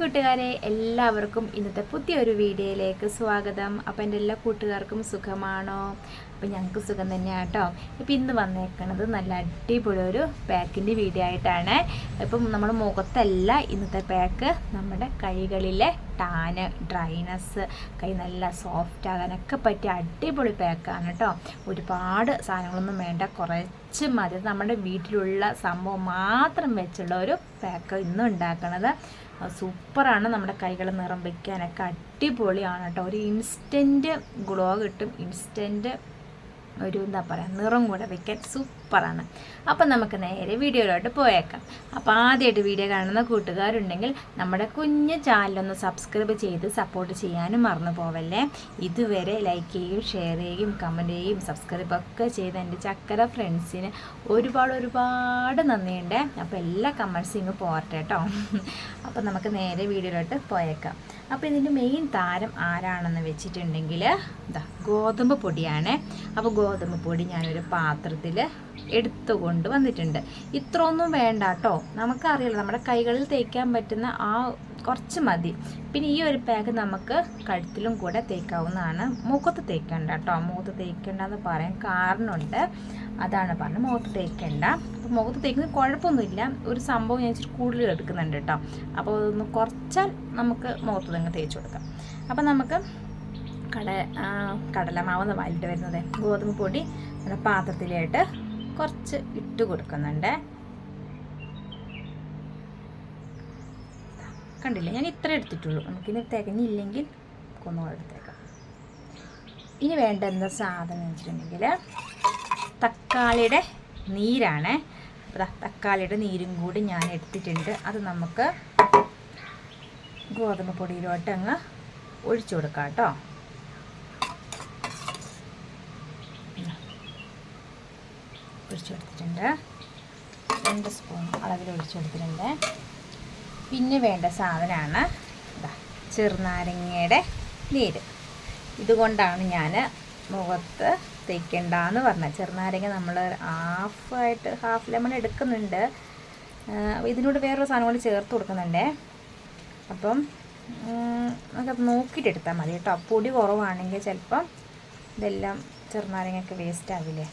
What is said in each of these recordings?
കൂട്ടുകാരെ എല്ലാവർക്കും ഇന്നത്തെ പുതിയൊരു വീഡിയോയിലേക്ക് സ്വാഗതം. അപ്പം എന്റെ എല്ലാ കൂട്ടുകാർക്കും സുഖമാണോ? അപ്പം ഞങ്ങൾക്ക് സുഖം തന്നെയാണ് കേട്ടോ ഇപ്പം ഇന്ന് വന്നേക്കണത് നല്ല അടിപൊളി ഒരു പാക്കിന്റെ വീഡിയോ ആയിട്ടാണ്. ഇപ്പം നമ്മുടെ മുഖത്തല്ല ഇന്നത്തെ പാക്ക് നമ്മുടെ കൈകളിലെ ടാന് ഡ്രൈനസ് കൈ നല്ല സോഫ്റ്റ് ആകാനൊക്കെ പറ്റിയ അടിപൊളി പാക്കാണ് കേട്ടോ ഒരുപാട് സാധനങ്ങളൊന്നും വേണ്ട കുറച്ച് മതി. നമ്മുടെ വീട്ടിലുള്ള സംഭവം മാത്രം വെച്ചുള്ള ഒരു പാക്ക് ഇന്ന് ഉണ്ടാക്കണത്. സൂപ്പറാണ് നമ്മുടെ കൈകൾ നിറം വയ്ക്കാനൊക്കെ അടിപൊളിയാണ് കേട്ടോ. ഒരു ഇൻസ്റ്റന്റ് ഗ്ലോ കിട്ടും ഇൻസ്റ്റന്റ് ഒരു എന്താ പറയുക നിറം കൂടെ വെക്കാൻ സൂപ്പറാണ്. അപ്പം നമുക്ക് നേരെ വീഡിയോയിലോട്ട് പോയേക്കാം. അപ്പോൾ ആദ്യമായിട്ട് വീഡിയോ കാണുന്ന കൂട്ടുകാരുണ്ടെങ്കിൽ നമ്മുടെ കുഞ്ഞ് ചാനലൊന്ന് സബ്സ്ക്രൈബ് ചെയ്ത് സപ്പോർട്ട് ചെയ്യാനും മറന്നു പോവല്ലേ. ഇതുവരെ ലൈക്ക് ചെയ്യുകയും ഷെയർ ചെയ്യുകയും കമന്റ് ചെയ്യുകയും സബ്സ്ക്രൈബ് ഒക്കെ ചെയ്ത് എന്റെ ചക്കര ഫ്രണ്ട്സിന് ഒരുപാട് ഒരുപാട് നന്ദിയുണ്ട്. അപ്പോൾ എല്ലാ കമൻസും ഇങ്ങ് പോരട്ടെ കേട്ടോ അപ്പോൾ നമുക്ക് നേരെ വീഡിയോയിലോട്ട് പോയേക്കാം. അപ്പോൾ ഇതിന്റെ മെയിൻ താരം ആരാണെന്ന് വെച്ചിട്ടുണ്ടെങ്കിൽ ഇതാ ഗോതമ്പ് പൊടിയാണ്. അപ്പോൾ ഗോതമ്പ് പൊടി ഞാനൊരു പാത്രത്തിൽ എടുത്തു കൊണ്ട് വന്നിട്ടുണ്ട്. ഇത്രയൊന്നും വേണ്ട കേട്ടോ നമുക്കറിയില്ല നമ്മുടെ കൈകളിൽ തേക്കാൻ പറ്റുന്ന ആ കുറച്ച് മതി. പിന്നെ ഈ ഒരു പാക്ക് നമുക്ക് കഴുത്തിലും കൂടെ തേക്കാവുന്നതാണ്. മുഖത്ത് തേക്കണ്ട കേട്ടോ. മുഖത്ത് തേക്കണ്ട എന്ന് പറയാൻ കാരണമുണ്ട്. അതാണ് പറഞ്ഞത്. മുഖത്ത് തേക്കണ്ട. അപ്പോൾ മുഖത്ത് തേക്കുന്നത് കുഴപ്പമൊന്നുമില്ല. ഒരു സംഭവം ഞാൻ ഇച്ചിരി കൂടുതൽ എടുക്കുന്നുണ്ട് കേട്ടോ. അപ്പോൾ അതൊന്ന് കുറച്ചാൽ നമുക്ക് മുഖത്ത് തന്നെ തേച്ച് കൊടുക്കാം. അപ്പോൾ നമുക്ക് കട കടലമാവെന്ന് വാലിട്ട് വരുന്നത്. ഗോതമ്പ് പൊടി നമ്മുടെ പാത്രത്തിലായിട്ട് കുറച്ച് ഇട്ട് കൊടുക്കുന്നുണ്ട്. കണ്ടില്ലേ? ഞാൻ ഇത്ര എടുത്തിട്ടുള്ളൂ. നമുക്കിനി തികഞ്ഞില്ലെങ്കിൽ കൊന്നുകൂടെ എടുത്തേക്കാം. ഇനി വേണ്ട എന്താ സാധനം എന്ന് വെച്ചിട്ടുണ്ടെങ്കിൽ തക്കാളിയുടെ നീരാണ്. തക്കാളിയുടെ നീരും കൂടി ഞാൻ എടുത്തിട്ടുണ്ട്. അത് നമുക്ക് ഗോതമ്പ് പൊടിയിലോട്ട് അങ്ങ് ഒഴിച്ചു കൊടുക്കാം കേട്ടോ. ഒഴിച്ചു കൊടുത്തിട്ടുണ്ട്. രണ്ട് സ്പൂൺ അളവിൽ ഒഴിച്ചു കൊടുത്തിട്ടുണ്ട്. പിന്നെ വേണ്ട സാധനമാണ്. ചെറുനാരങ്ങയുടെ നീര്. ഇതുകൊണ്ടാണ് ഞാൻ മുഖത്ത് തേക്കണ്ടെന്ന് പറഞ്ഞത്. ചെറുനാരങ്ങ നമ്മൾ ഹാഫായിട്ട് ഹാഫ് ലെമൺ എടുക്കുന്നുണ്ട്. ഇതിനോട് വേറൊരു സാധനം കൂടി ചേർത്ത് കൊടുക്കുന്നുണ്ടേ. അപ്പം നമുക്കത് നോക്കിയിട്ട് എടുത്താൽ മതി കേട്ടോ. പൊടി കുറവാണെങ്കിൽ ചിലപ്പം ഇതെല്ലാം ചെറുനാരങ്ങയൊക്കെ വേസ്റ്റ് ആവില്ലേ?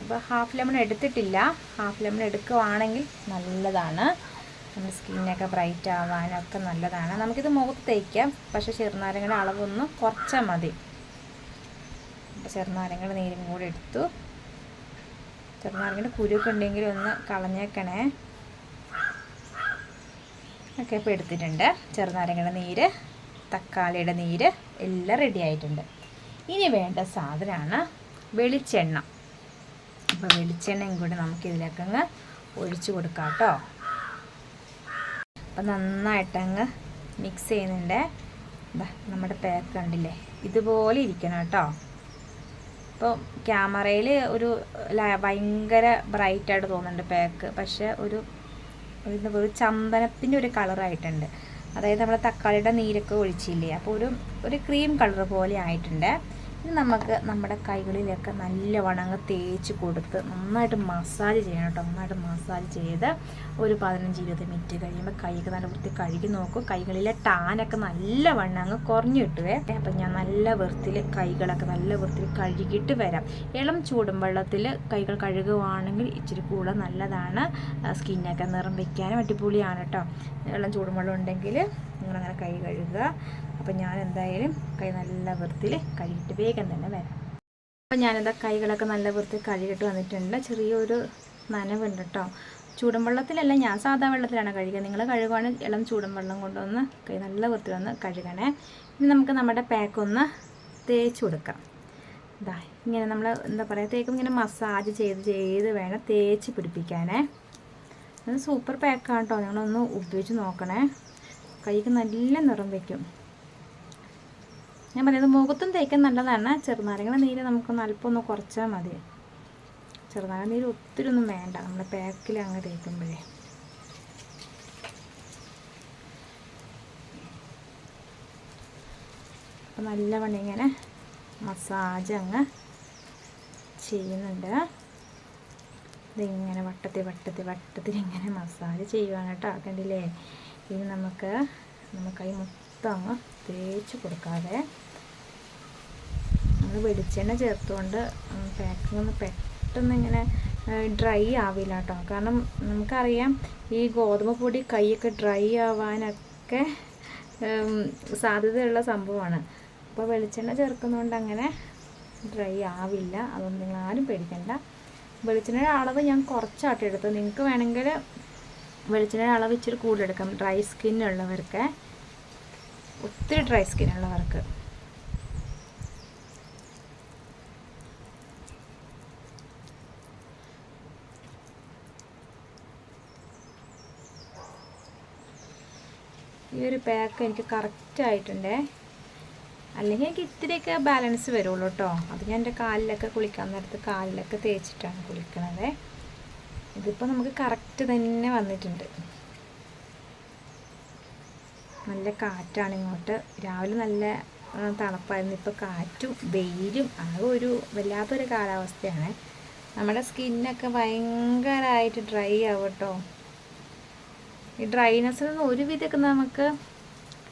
അപ്പോൾ ഹാഫ് ലെമൺ എടുത്തിട്ടില്ല. ഹാഫ് ലെമൺ എടുക്കുവാണെങ്കിൽ നല്ലതാണ്. നമ്മുടെ സ്കിന്നൊക്കെ ബ്രൈറ്റ് ആവാനൊക്കെ നല്ലതാണ്. നമുക്കിത് മുഖത്ത് തേക്കാം. പക്ഷേ ചെറുനാരങ്ങയുടെ അളവൊന്ന് കുറച്ചാൽ മതി. അപ്പോൾ ചെറുനാരങ്ങയുടെ നീരും കൂടി എടുത്തു. ചെറുനാരങ്ങയുടെ കുരുവൊക്കെ ഉണ്ടെങ്കിൽ ഒന്ന് കളഞ്ഞേക്കണേ. ഒക്കെ ഇപ്പോൾ എടുത്തിട്ടുണ്ട്. ചെറുനാരങ്ങയുടെ നീര് തക്കാളിയുടെ നീര് എല്ലാം റെഡി ആയിട്ടുണ്ട്. ഇനി വേണ്ട സാധനമാണ് വെളിച്ചെണ്ണ. അപ്പോൾ വെളിച്ചെണ്ണയും കൂടി അങ്ങ് ഒഴിച്ചു കൊടുക്കാം കേട്ടോ അപ്പം നന്നായിട്ടങ്ങ് മിക്സ് ചെയ്യുന്നുണ്ട്. നമ്മുടെ പേക്ക് കണ്ടില്ലേ? ഇതുപോലെ ഇരിക്കണം കേട്ടോ. ഇപ്പോൾ ക്യാമറയിൽ ഒരു ഭയങ്കര ബ്രൈറ്റായിട്ട് തോന്നുന്നുണ്ട് പേക്ക് പക്ഷേ ഒരു ഒരു ഒരു ചന്ദനത്തിന്റെ ഒരു കളറായിട്ടുണ്ട് അതായത് നമ്മൾ തക്കാളിയുടെ നീരൊക്കെ ഒഴിച്ചില്ലേ? അപ്പോൾ ഒരു ഒരു ക്രീം കളർ പോലെ ആയിട്ടുണ്ട്. ഇനി നമുക്ക് നമ്മുടെ കൈകളിലൊക്കെ നല്ല അങ്ങ് തേച്ച് കൊടുത്ത് നന്നായിട്ട് മസാജ് ചെയ്യണം കേട്ടോ. നന്നായിട്ട് മസാജ് ചെയ്ത് ഒരു പതിനഞ്ച് ഇരുപത് മിനിറ്റ് കഴിയുമ്പോൾ കൈയൊക്കെ നല്ല വൃത്തി കഴുകി നോക്കും. കൈകളിലെ ടാനൊക്കെ നല്ലവണ്ണം അങ്ങ് കുറഞ്ഞു കിട്ടുവേ. അപ്പം ഞാൻ നല്ല വൃത്തിയിൽ കൈകളൊക്കെ നല്ല വൃത്തിയിൽ കഴുകിയിട്ട് വരാം. ഇളം ചൂടും വെള്ളത്തിൽ കൈകൾ കഴുകുവാണെങ്കിൽ ഇച്ചിരി കൂടെ നല്ലതാണ്. സ്കിന്നൊക്കെ നിറം വയ്ക്കാനും അടിപൊളിയാണ് കേട്ടോ. ഇളം ചൂടും വെള്ളം ഉണ്ടെങ്കിൽ നിങ്ങളങ്ങനെ കൈ കഴുകുക. അപ്പം ഞാൻ എന്തായാലും കൈ നല്ല വൃത്തിയിൽ കഴുകിയിട്ട് വേഗം തന്നെ വരാം. അപ്പം ഞാനെന്താ കൈകളൊക്കെ നല്ല വൃത്തി കഴുകിയിട്ട് വന്നിട്ടുണ്ട്. ചെറിയൊരു നനവുണ്ട് കേട്ടോ ചൂടും വെള്ളത്തിലല്ല ഞാൻ സാധാ വെള്ളത്തിലാണ് കഴുകുക നിങ്ങൾ കഴുകുവാണെങ്കിൽ ഇളം ചൂടും വെള്ളം കൊണ്ടൊന്ന് കൈ നല്ല വൃത്തി ഒന്ന് കഴുകണേ. ഇനി നമുക്ക് നമ്മുടെ പാക്ക് ഒന്ന് തേച്ച് കൊടുക്കാം. ഇതാ ഇങ്ങനെ നമ്മൾ എന്താ പറയുക തേക്കും ഇങ്ങനെ മസാജ് ചെയ്ത് ചെയ്ത് വേണം തേച്ച് പിടിപ്പിക്കാനേ. അത് സൂപ്പർ പാക്കാണ് കേട്ടോ നിങ്ങളൊന്ന് ഉപയോഗിച്ച് നോക്കണേ. കൈക്ക് നല്ല നിറം വയ്ക്കും. ഞാൻ പറയുന്നത് മുഖത്തും തേക്കാൻ നല്ലതാണ്. ചെറുനാരങ്ങയുടെ നീര് നമുക്കൊന്ന് അല്പം ഒന്ന് കുറച്ചാൽ മതി. ചെറുനാരങ്ങ നീര് ഒത്തിരി ഒന്നും വേണ്ട. നമ്മൾ പാക്കിൽ അങ്ങ് തേക്കുമ്പോഴേ. അപ്പം നല്ലവണ്ണം ഇങ്ങനെ മസാജ് അങ്ങ് ചെയ്യുന്നുണ്ട്. ഇതിങ്ങനെ വട്ടത്തിൽ വട്ടത്തിൽ വട്ടത്തിൽ ഇങ്ങനെ മസാജ് ചെയ്യുവാണ് കേട്ടോ. കണ്ടില്ലേ? ഇനി നമുക്ക് നമുക്ക് കൈ മൊത്തം അങ്ങ് തേച്ച് കൊടുക്കാതെ നമ്മൾ വെളിച്ചെണ്ണ ചേർത്തുകൊണ്ട് പാക്കിംഗ് ഒന്ന് പെട്ടെന്ന് ഇങ്ങനെ ഡ്രൈ ആവില്ല കേട്ടോ കാരണം നമുക്കറിയാം ഈ ഗോതമ്പ് പൊടി കൈയൊക്കെ ഡ്രൈ ആവാനൊക്കെ സാധ്യതയുള്ള സംഭവമാണ്. അപ്പോൾ വെളിച്ചെണ്ണ ചേർക്കുന്നതുകൊണ്ട് അങ്ങനെ ഡ്രൈ ആവില്ല. അതൊന്നും നിങ്ങൾ ആരും പേടിക്കണ്ട. വെളിച്ചെണ്ണയുടെ അളവ് ഞാൻ കുറച്ചാട്ടെടുത്തു നിങ്ങൾക്ക് വേണമെങ്കിൽ വെളിച്ചെണ്ണയുടെ അളവ് ഇച്ചിരി കൂടുതലെടുക്കാം. ഡ്രൈ സ്കിന്നുള്ളവർക്ക് ഒത്തിരി ഡ്രൈ സ്കിന്നുള്ളവർക്ക് ഈ ഒരു പാക്ക് എനിക്ക് കറക്റ്റ് ആയിട്ടുണ്ടേ. അല്ലെങ്കിൽ എനിക്ക് ഇത്തിരിയൊക്കെ ബാലൻസ് വരുള്ളൂ കേട്ടോ. അത് ഞാൻ എന്റെ കാലിലൊക്കെ കുളിക്കാൻ നേരത്ത് കാലിലൊക്കെ തേച്ചിട്ടാണ് കുളിക്കണത്. ഇതിപ്പോൾ നമുക്ക് കറക്റ്റ് തന്നെ വന്നിട്ടുണ്ട്. നല്ല കാറ്റാണ് ഇങ്ങോട്ട്. രാവിലെ നല്ല തണുപ്പായിരുന്നു. ഇപ്പോൾ കാറ്റും വെയിലും ആകെ ഒരു വല്ലാത്തൊരു കാലാവസ്ഥയാണ്. നമ്മുടെ സ്കിന്നൊക്കെ ഭയങ്കരമായിട്ട് ഡ്രൈ ആവും കേട്ടോ ഈ ഡ്രൈനെസ്സിൽ നിന്ന് ഒരുവിധമൊക്കെ നമുക്ക്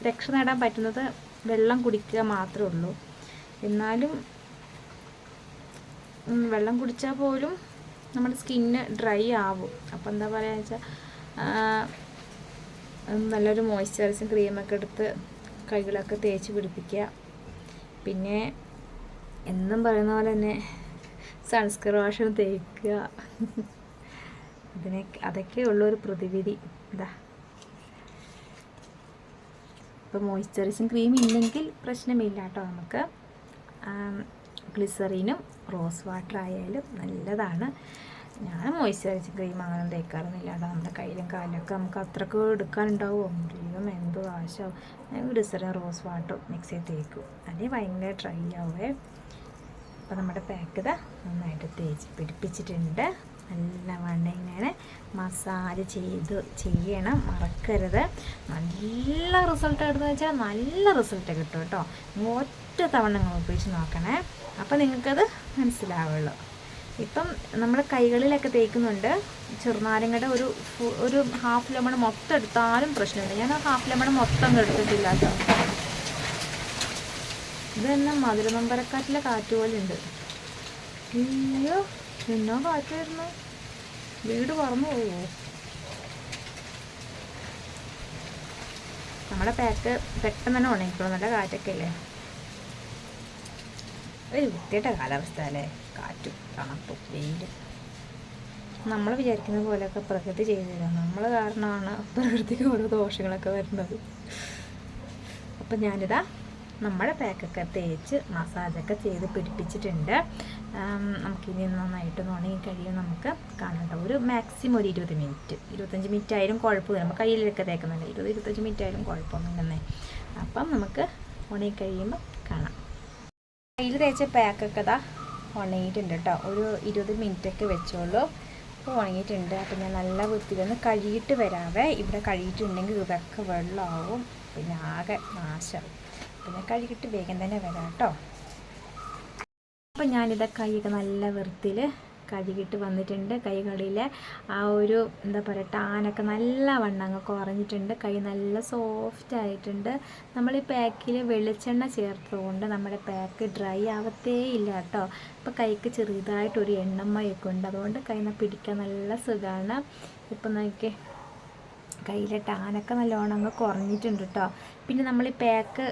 രക്ഷ നേടാൻ പറ്റുന്നത് വെള്ളം കുടിക്കുക മാത്രമേ ഉള്ളൂ. എന്നാലും വെള്ളം കുടിച്ചാൽ പോലും നമ്മുടെ സ്കിന്ന് ഡ്രൈ ആവും. അപ്പോൾ എന്താ പറയുക വെച്ചാൽ നല്ലൊരു മോയ്സ്ചറൈസും ക്രീമൊക്കെ എടുത്ത് കൈകളൊക്കെ തേച്ച് പിടിപ്പിക്കുക. പിന്നെ എന്നും പറയുന്ന പോലെ തന്നെ സൺസ്ക്രീൻ വാഷ് തേക്കുക. അതിനെ അതൊക്കെ ഉള്ളൊരു പ്രതിവിധി. ഇതാ ഇപ്പോൾ മോയ്സ്ചറൈസിങ് ക്രീം ഇല്ലെങ്കിൽ പ്രശ്നമില്ല കേട്ടോ നമുക്ക്. ഗ്ലിസറിനും റോസ് വാട്ടർ ആയാലും നല്ലതാണ്. ഞാൻ മോയ്സ്ചറൈസിങ് ക്രീം അങ്ങനെ തേക്കാറൊന്നുമില്ല. കേട്ടോ നമ്മുടെ കയ്യിലും കാലിലൊക്കെ നമുക്ക് അത്രയ്ക്ക് എടുക്കാനുണ്ടാവും. ദൈവം എന്ത് ആശാവും ഞാൻ ഗ്ലിസറിനും റോസ് വാട്ടറും മിക്സ് ചെയ്ത് തേക്കും. അല്ലെങ്കിൽ ഭയങ്കര ഡ്രൈ ആവേ. അപ്പോൾ നമ്മുടെ പാക്ക് ഇതാ നന്നായിട്ട് തേച്ച് പിടിപ്പിച്ചിട്ടുണ്ട്. നല്ല വണ്ണം ഇങ്ങനെ മസാജ് ചെയ്ത് ചെയ്യണം. മറക്കരുത്. നല്ല റിസൾട്ട് എടുത്തു വെച്ചാൽ നല്ല റിസൾട്ട് കിട്ടും കേട്ടോ. ഒറ്റ തവണ നിങ്ങൾ ഉപയോഗിച്ച് നോക്കണേ. അപ്പോൾ നിങ്ങൾക്കത് മനസ്സിലാവുള്ളൂ. ഇപ്പം നമ്മൾ കൈകളിലൊക്കെ തേക്കുന്നുണ്ട്. ചെറുനാരങ്ങയുടെ ഒരു ഒരു ഹാഫ് ലെമൺ മൊത്തം എടുത്താലും പ്രശ്നമില്ല. ഞാൻ ആ ഹാഫ് ലെമൺ മൊത്തം എടുത്തിട്ടില്ല കേട്ടോ. ഇത് തന്നെ മധുര നമ്പരക്കാറ്റിലെ കാറ്റ് പോലെ ഉണ്ട് അയ്യോ. എന്നാ കാറ്റായിരുന്നു വീട് പറന്നു പോവോ? നമ്മുടെ പാക്ക് പെട്ടെന്ന് തന്നെ ഉണങ്ങിക്കോളും. നല്ല കാറ്റൊക്കെ അല്ലേ? ഒരു വൃത്തിയായിട്ട കാലാവസ്ഥ അല്ലേ? കാറ്റും തണുപ്പും വെയിലും. നമ്മൾ വിചാരിക്കുന്ന പോലെയൊക്കെ പ്രകൃതി ചെയ്തു തരാം. നമ്മൾ കാരണമാണ് പ്രകൃതിക്ക് ഓരോ ദോഷങ്ങളൊക്കെ വരുന്നത്. അപ്പം ഞാനിതാ നമ്മുടെ പാക്കൊക്കെ തേച്ച് മസാജൊക്കെ ചെയ്ത് പിടിപ്പിച്ചിട്ടുണ്ട്. നമുക്കിനി നന്നായിട്ട് ഉണങ്ങി കഴിയും നമുക്ക്. കാണണ്ട ഒരു മാക്സിമം ഒരു ഇരുപത് മിനിറ്റ് ഇരുപത്തഞ്ച് മിനിറ്റ് ആയാലും കുഴപ്പമില്ല. നമ്മൾ കയ്യിലൊക്കെ തേക്കുന്നുണ്ട്. ഇരുപത് ഇരുപത്തഞ്ച് മിനിറ്റ് ആയാലും കുഴപ്പമൊന്നുമില്ലെന്നേ. അപ്പം നമുക്ക് ഉണങ്ങി കഴിയുമ്പോൾ കാണാം. കയ്യിൽ തേച്ച പാക്കൊക്കെ ഇതാ ഉണങ്ങിയിട്ടുണ്ട് കേട്ടോ. ഒരു ഇരുപത് മിനിറ്റൊക്കെ വെച്ചോളൂ. അപ്പോൾ ഉണങ്ങിയിട്ടുണ്ട്. അപ്പോൾ ഞാൻ നല്ല വൃത്തിയിലൊന്ന് കഴുകിയിട്ട് വരാവേ. ഇവിടെ കഴുകിയിട്ടുണ്ടെങ്കിൽ ഇതൊക്കെ വെള്ളമാവും. പിന്നെ ആകെ നാശമാവും പിന്നെ കഴുകിയിട്ട് വേഗം തന്നെ വരാം കേട്ടോ. അപ്പോൾ ഞാനിത് കൈയൊക്കെ നല്ല വൃത്തിയിൽ കഴുകിയിട്ട് വന്നിട്ടുണ്ട്. കൈകളിലെ ആ ഒരു എന്താ പറയുക ടാനൊക്കെ നല്ല വണ്ണങ്ങൾ കുറഞ്ഞിട്ടുണ്ട്. കൈ നല്ല സോഫ്റ്റ് ആയിട്ടുണ്ട്. നമ്മൾ ഈ പാക്കിൽ വെളിച്ചെണ്ണ ചേർത്തതുകൊണ്ട് നമ്മുടെ പാക്ക് ഡ്രൈ ആവത്തേ ഇല്ല കേട്ടോ. ഇപ്പം കൈക്ക് ചെറുതായിട്ടൊരു എണ്ണമ്മയൊക്കെ ഉണ്ട്. അതുകൊണ്ട് കൈന്ന് പിടിക്കാൻ നല്ല സുഖമാണ് ഇപ്പം നോക്കിയേ. കയ്യിലെ ടാനൊക്കെ നല്ലോണം അങ്ങ് കുറഞ്ഞിട്ടുണ്ട് കേട്ടോ പിന്നെ നമ്മൾ ഈ പാക്ക്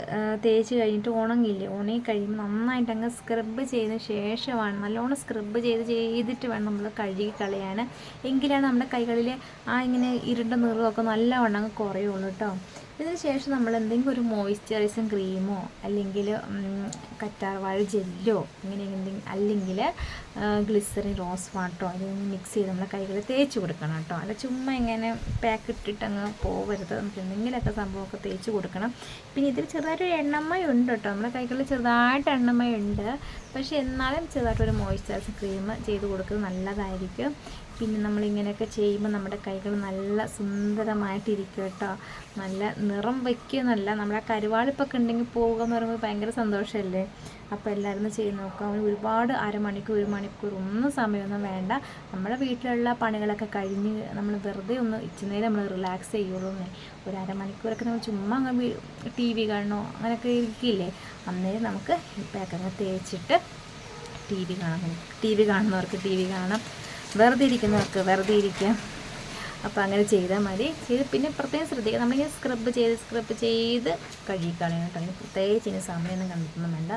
തേച്ച് കഴിഞ്ഞിട്ട് ഉണങ്ങില്ലേ ഉണങ്ങി കഴിയുമ്പോൾ നന്നായിട്ട് അങ്ങ് സ്ക്രബ് ചെയ്ത ശേഷമാണ് നല്ലോണം സ്ക്രബ് ചെയ്ത് ചെയ്തിട്ട് വേണം നമ്മൾ കഴുകി കളയാൻ എങ്കിലാണ് നമ്മുടെ കൈകളിൽ ആ ഇങ്ങനെ ഇരുണ്ട നിറമൊക്കെ നല്ലവണ്ണം അങ്ങ് കുറയുള്ളൂ കേട്ടോ ഇതിന് ശേഷം നമ്മൾ എന്തെങ്കിലും ഒരു മോയ്സ്ചറൈസിങ് ക്രീമോ അല്ലെങ്കിൽ കറ്റാർവാഴ ജെല്ലോ ഇങ്ങനെ എന്തെങ്കിലും അല്ലെങ്കിൽ ഗ്ലിസറിൻ റോസ് വാട്ടറോ ഇതൊന്ന് മിക്സ് ചെയ്ത് നമ്മൾ കൈകൾ തേച്ച് കൊടുക്കണം കേട്ടോ. അല്ല ചുമ്മാ ഇങ്ങനെ പാക്ക് ഇട്ടിട്ട് അങ്ങ് പോകരുത് നമുക്ക് എന്തെങ്കിലുമൊക്കെ സംഭവമൊക്കെ തേച്ച് കൊടുക്കണം. പിന്നെ ഇതിൽ ചെറുതായിട്ടൊരു എണ്ണമയം ഉണ്ട് കേട്ടോ. നമ്മുടെ കൈകളിൽ ചെറുതായിട്ട് എണ്ണമയം ഉണ്ട്. പക്ഷേ എന്നാലും ചെറുതായിട്ടൊരു മോയ്സ്ചറൈസിങ് ക്രീം ചെയ്ത് കൊടുക്കുന്നത് നല്ലതായിരിക്കും. പിന്നെ നമ്മളിങ്ങനെയൊക്കെ ചെയ്യുമ്പോൾ നമ്മുടെ കൈകൾ നല്ല സുന്ദരമായിട്ടിരിക്കും കേട്ടോ നല്ല നിറം വയ്ക്കുന്നല്ല നമ്മുടെ കരുവാളിപ്പൊക്കെ ഉണ്ടെങ്കിൽ പോകുക എന്ന് പറയുമ്പോൾ ഭയങ്കര സന്തോഷമല്ലേ? അപ്പോൾ എല്ലാവരും ചെയ്ത് നോക്കുക. ഒരുപാട് അരമണിക്കൂർ ഒരു മണിക്കൂർ ഒന്നും സമയമൊന്നും വേണ്ട. നമ്മുടെ വീട്ടിലുള്ള പണികളൊക്കെ കഴിഞ്ഞ് നമ്മൾ വെറുതെ ഒന്ന് ഇച്ചിരി നമ്മൾ റിലാക്സ് ചെയ്യുള്ളൂ ഒരു അരമണിക്കൂറൊക്കെ നമ്മൾ ചുമ്മാ അങ്ങ് ടി വി കാണണോ അങ്ങനെയൊക്കെ ഇരിക്കില്ലേ? അന്നേരം നമുക്ക് ഇപ്പം ഒക്കെ തേച്ചിട്ട് ടി വി കാണാം. ടി വി കാണുന്നവർക്ക് ടി വി കാണാം. വെറുതെ ഇരിക്കുന്നവർക്ക് വെറുതെ ഇരിക്കാം അപ്പോൾ അങ്ങനെ ചെയ്താൽ മതി. ചെയ്ത് പിന്നെ പ്രത്യേകം ശ്രദ്ധിക്കുക. നമ്മളിങ്ങനെ സ്ക്രബ് ചെയ്ത് സ്ക്രബ് ചെയ്ത് കഴുകിക്കളയണം കേട്ടോ. അതിന് പ്രത്യേകിച്ച് ഇനി സമയമൊന്നും കണ്ടെത്തണം വേണ്ട.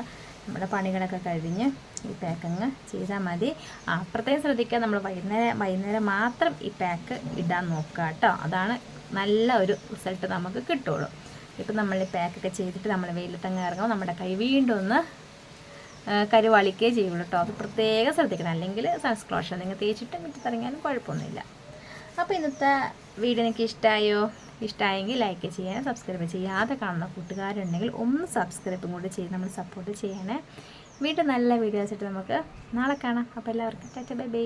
നമ്മുടെ പണികളൊക്കെ കഴിഞ്ഞ് ഈ പാക്കങ്ങ് ചെയ്താൽ മതി. ആ പ്രത്യേകം ശ്രദ്ധിക്കുക. നമ്മൾ വൈകുന്നേരം വൈകുന്നേരം മാത്രം ഈ പാക്ക് ഇടാൻ നോക്കുക കേട്ടോ. അതാണ് നല്ല ഒരു റിസൾട്ട് നമുക്ക് കിട്ടുള്ളൂ. ഇപ്പം നമ്മൾ ഈ പാക്കൊക്കെ ചെയ്തിട്ട് നമ്മൾ വെയിലത്തങ്ങ് ഇറങ്ങുമ്പോൾ നമ്മുടെ കൈ വീണ്ടും ഒന്ന് കരുവാളിക്കുകയേ ചെയ്യുള്ളൂ കേട്ടോ. അത് പ്രത്യേകം ശ്രദ്ധിക്കണം. അല്ലെങ്കിൽ സൺസ്ക്ലോഷൻ നിങ്ങൾ തേച്ചിട്ട് മുറ്റത്തിറങ്ങിയാലും കുഴപ്പമൊന്നുമില്ല. അപ്പോൾ ഇന്നത്തെ വീഡിയോ നിങ്ങൾക്ക് ഇഷ്ടമായോ ഇഷ്ടമായെങ്കിൽ ലൈക്ക് ചെയ്യാൻ സബ്സ്ക്രൈബ് ചെയ്യാതെ കാണുന്ന കൂട്ടുകാരുണ്ടെങ്കിൽ ഒന്ന് സബ്സ്ക്രൈബും കൂടി ചെയ്ത് നമ്മൾ സപ്പോർട്ട് ചെയ്യണേ. വീണ്ടും നല്ല വീഡിയോസ് ആയിട്ട് നമുക്ക് നാളെ കാണാം. അപ്പോൾ എല്ലാവർക്കും ടാറ്റ ബൈ ബൈ.